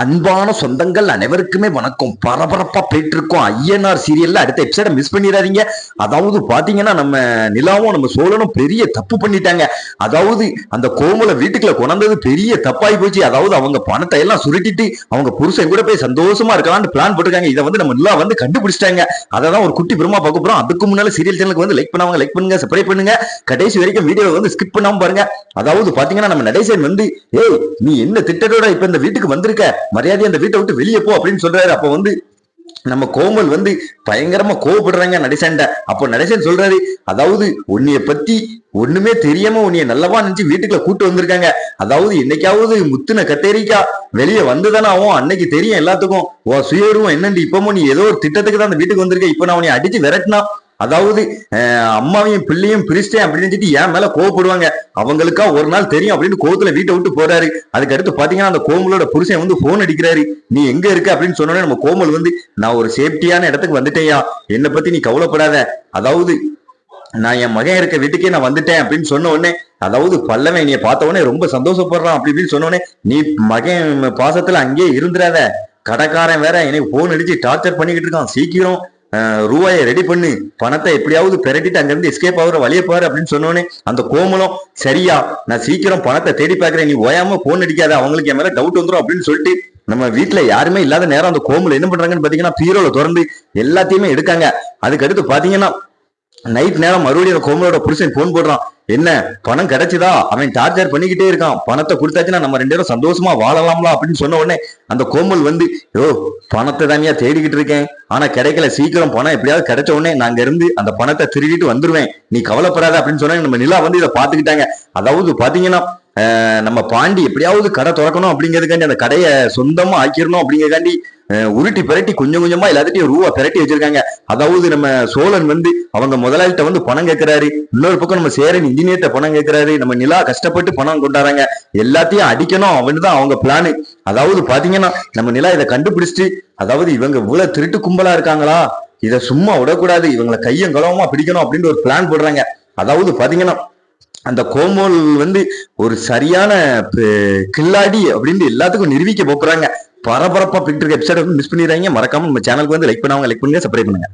அன்பான சொந்தங்கள் அனைவருக்குமே வணக்கம். பரபரப்பா போயிட்டு இருக்கோம் ஐஎன்ஆர் சீரியல்ல அடுத்த எபிசோட மிஸ் பண்ணிடாதீங்க. அதாவது பாத்தீங்கன்னா நம்ம நிலாவும் நம்ம சோழனும் பெரிய தப்பு பண்ணிட்டாங்க. அதாவது அந்த கோமலை வீட்டுக்குள்ள கொண்டது பெரிய தப்பாய் போச்சு. அதாவது அவங்க பணத்தை எல்லாம் சுருட்டிட்டு அவங்க புருஷன் கூட போய் சந்தோஷமா இருக்கலாம்னு பிளான் போட்டிருக்காங்க. இதை வந்து நம்ம நிலா வந்து கண்டுபிடிச்சிட்டாங்க. அதை தான் ஒரு குட்டி பிரமா பார்க்க போறோம். அதுக்கு முன்னால சீரியல் சேனலுக்கு வந்து லைக் பண்ணாங்க லைக் பண்ணுங்க சப்ஸ்கிரைப் பண்ணுங்க. கடைசி வரைக்கும் வீடியோ வந்து ஸ்கிப் பண்ணாம பாருங்க. அதாவது பாத்தீங்கன்னா நம்ம நடேசன் வந்து ஏய் நீ என்ன திட்டத்தோட இப்ப இந்த வீட்டுக்கு வந்திருக்க? மரியாதை அந்த வீட்டை விட்டு வெளியே போ அப்படின்னு சொல்றாரு. அப்ப வந்து நம்ம கோமல் வந்து பயங்கரமா கோவப்படுறாங்க நடிசண்ட அப்போ நடிசன் சொல்றாரு அதாவது உன்னைய பத்தி ஒண்ணுமே தெரியாம உன்னைய நல்லவா நினைச்சு வீட்டுக்குள்ள கூட்டு வந்திருக்காங்க. அதாவது என்னைக்காவது முத்துன கத்தேரிக்கா வெளியே வந்துதானே ஆகும் அன்னைக்கு தெரியும் எல்லாத்துக்கும். ஓ சுயருவம் என்னண்டு? இப்பமும் நீ ஏதோ ஒரு திட்டத்துக்கு தான் அந்த வீட்டுக்கு வந்திருக்க. இப்ப நான் உன்னை அடிச்சு விரட்டினா அதாவது அம்மாவையும் பிள்ளையும் பிரிச்சிட்டேன் அப்படின்னு சொல்லிட்டு என் மேல கோவப்படுவாங்க. அவங்களுக்கா ஒரு நாள் தெரியும் அப்படின்னு கோவத்துல வீட்டை விட்டு போறாரு. அதுக்கடுத்து பாத்தீங்கன்னா அந்த கோமலோட புருஷன் வந்து போன் அடிக்கிறாரு. நீ எங்க இருக்க? அப்படின்னு சொன்னோடனே நம்ம கோமல் வந்து நான் ஒரு சேஃப்டியான இடத்துக்கு வந்துட்டேயா என்னை பத்தி நீ கவலைப்படாத. அதாவது நான் என் மகன் இருக்க வீட்டுக்கே நான் வந்துட்டேன். அப்படின்னு சொன்ன உடனே அதாவது பல்லவன் என்னைய பார்த்த உடனே ரொம்ப சந்தோஷப்படுறான். அப்படி இப்படின்னு சொன்னோடனே நீ மகன் பாசத்துல அங்கேயே இருந்துடாத கடைக்காரன் வேற எனக்கு போன் அடிச்சு டார்ச்சர் பண்ணிக்கிட்டு இருக்கான். சீக்கிரம் ரூபாயை ரெடி பண்ணு. பணத்தை எப்படியாவது பெரட்டிட்டு அங்கிருந்து எஸ்கேப் ஆகுற வழியை பாரு அப்படின்னு சொன்னோன்னே அந்த கோமலம் சரியா நான் சீக்கிரம் பணத்தை தேடி பார்க்குறேன் நீ ஓயாம போன் அடிக்காத அவங்களுக்கு என் மேல டவுட் வந்துடும் அப்படின்னு சொல்லிட்டு நம்ம வீட்டுல யாருமே இல்லாத நேரம் அந்த கோமல் என்ன பண்றாங்கன்னு பாத்தீங்கன்னா பீரோல திறந்து எல்லாத்தையுமே எடுக்காங்க. அதுக்கு அடுத்து பாத்தீங்கன்னா நைட் நேரம் மறுபடியும் அந்த கோமலோட புருஷன் போன் போடுறான். என்ன பணம் கிடைச்சுதா? அவன் டார்ச்சர் பண்ணிக்கிட்டே இருக்கான். பணத்தை கொடுத்தாச்சுன்னா நம்ம ரெண்டு பேரும் சந்தோஷமா வாழலாம்ல அப்படின்னு சொன்ன உடனே அந்த கோமல் வந்து யோ பணத்தை தானியா தேடிக்கிட்டு இருக்கேன். ஆனா கிடைக்கல. சீக்கிரம் பணம் எப்படியாவது கிடைச்ச உடனே நாங்க இருந்து அந்த பணத்தை திருடிட்டு வந்துருவேன். நீ கவலைப்படாத அப்படின்னு சொன்னா நம்ம நிலா வந்து இதை பாத்துக்கிட்டாங்க அதாவது பாத்தீங்கன்னா நம்ம பாண்டி எப்படியாவது கடை திறக்கணும் அப்படிங்கிறதுக்காண்டி அந்த கடையை சொந்தமா ஆக்கிடணும் அப்படிங்கிறதுக்காண்டி உருட்டி பிரட்டி கொஞ்சம் கொஞ்சமா எல்லாத்தையும் ரூபா பிரட்டி வச்சிருக்காங்க. அதாவது நம்ம சோழன் வந்து அவங்க முதலாளிட்ட வந்து பணம் கேட்கிறாரு. இன்னொரு பக்கம் நம்ம சேரன் இன்ஜினியர்கிட்ட பணம் கேட்கிறாரு. நம்ம நிலா கஷ்டப்பட்டு பணம் கொண்டாடுறாங்க. எல்லாத்தையும் அடிக்கணும் அவனு தான் அவங்க பிளானு அதாவது பாத்தீங்கன்னா நம்ம நிலா இதை கண்டுபிடிச்சிட்டு அதாவது இவங்க இவ்வளவு திருட்டு கும்பலா இருக்காங்களா? இதை சும்மா விடக்கூடாது. இவங்களை கையும் களவுமா பிடிக்கணும் அப்படின்ற ஒரு பிளான் போடுறாங்க. அதாவது பாத்தீங்கன்னா அந்த கோமோல் வந்து ஒரு சரியான கில்லாடி அப்படின்னு எல்லாத்துக்கும் நிரூபிக்க போக்குறாங்க பரபரப்பா பிக்டர் எபிசோட மிஸ் பண்ணிடுறாங்க மறக்காம நம்ம சேனலுக்கு வந்து லைக் பண்ணாங்க லைக் பண்ணுங்க சப்ஸ்கிரைப் பண்ணுங்க.